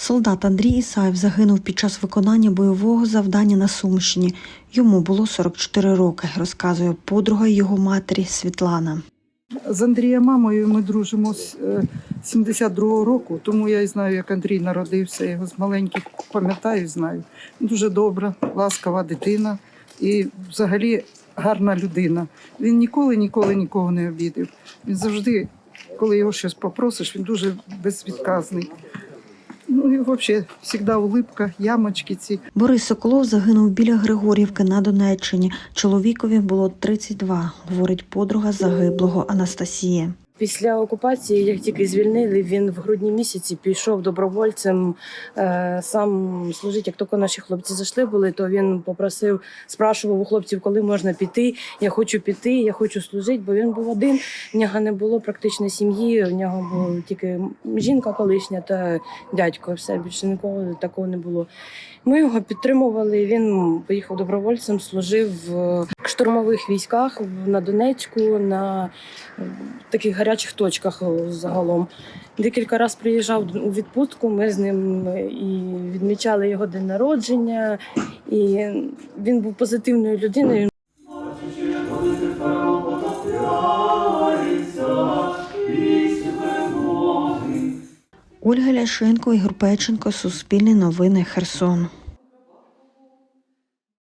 Солдат Андрій Ісаєв загинув під час виконання бойового завдання на Сумщині. Йому було 44 роки, розказує подруга його матері Світлана. З Андрія мамою ми дружимо з е, 72-го року, тому я і знаю, як Андрій народився. Я його з маленьких пам'ятаю, знаю. Дуже добра, ласкава дитина і взагалі гарна людина. Він ніколи ніколи нікого не обідав. Він завжди, коли його щось попросиш, він дуже безвідказний. Ну і взагалі, завжди улипка, ямочки ці. Борис Соколов загинув біля Григорівки на Донеччині. Чоловікові було 32, говорить подруга загиблого Анастасія. Після окупації, як тільки звільнили, він в грудні місяці пішов добровольцем. Е, сам служить, як тільки наші хлопці зайшли були, то він попросив, спрашував у хлопців, коли можна піти. Я хочу піти, я хочу служити, бо він був один. В нього не було практично сім'ї. В нього була тільки жінка колишня та дядько. Все більше нікого такого не було. Ми його підтримували. Він поїхав добровольцем, служив в штурмових військах на Донецьку, на е, таких гарячих точках е, загалом. Декілька разів приїжджав у відпустку. Ми з ним е, і відмічали його день народження. І він був позитивною людиною. Ольга Ляшенко, Ігор Печенко, Суспільне новини, Херсон.